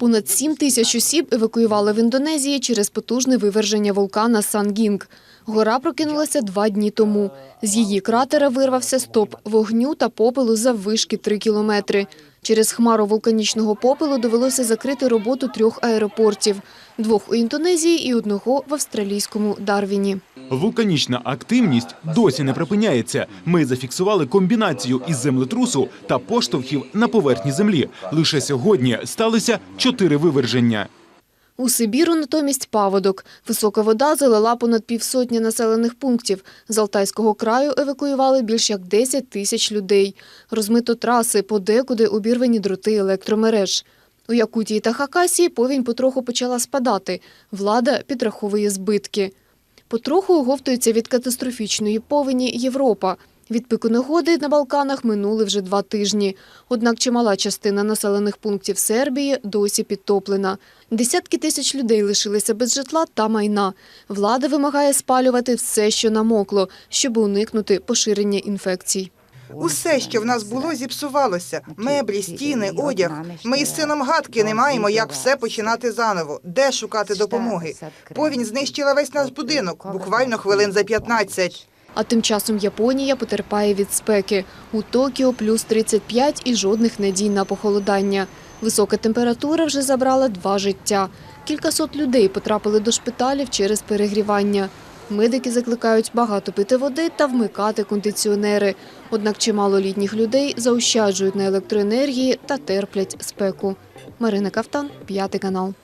Понад 7 тисяч осіб евакуювали в Індонезії через потужне виверження вулкана Сангінг. Гора прокинулася два дні тому. З її кратера вирвався стоп вогню та попелу заввишки 3 кілометри. Через хмару вулканічного попелу довелося закрити роботу трьох аеропортів – двох у Індонезії і одного в австралійському Дарвіні. Вулканічна активність досі не припиняється. Ми зафіксували комбінацію із землетрусу та поштовхів на поверхні землі. Лише сьогодні сталися чотири виверження. У Сибіру натомість паводок. Висока вода залила понад півсотні населених пунктів. З Алтайського краю евакуювали більш як 10 тисяч людей. Розмито траси, подекуди обірвані дроти електромереж. У Якутії та Хакасії повінь потроху почала спадати. Влада підраховує збитки. Потроху оговтується від катастрофічної повені Європа. Від пику негоди на Балканах минули вже два тижні. Однак чимала частина населених пунктів Сербії досі підтоплена. Десятки тисяч людей лишилися без житла та майна. Влада вимагає спалювати все, що намокло, щоб уникнути поширення інфекцій. Усе, що в нас було, зіпсувалося. Меблі, стіни, одяг. Ми із сином гадки не маємо, як все починати заново. Де шукати допомоги? Повінь знищила весь наш будинок, буквально хвилин за 15. А тим часом Японія потерпає від спеки. У Токіо плюс 35 і жодних надій на похолодання. Висока температура вже забрала два життя. Кількасот людей потрапили до шпиталів через перегрівання. Медики закликають багато пити води та вмикати кондиціонери. Однак чимало літніх людей заощаджують на електроенергії та терплять спеку. Марина Кавтан, п'ятий канал.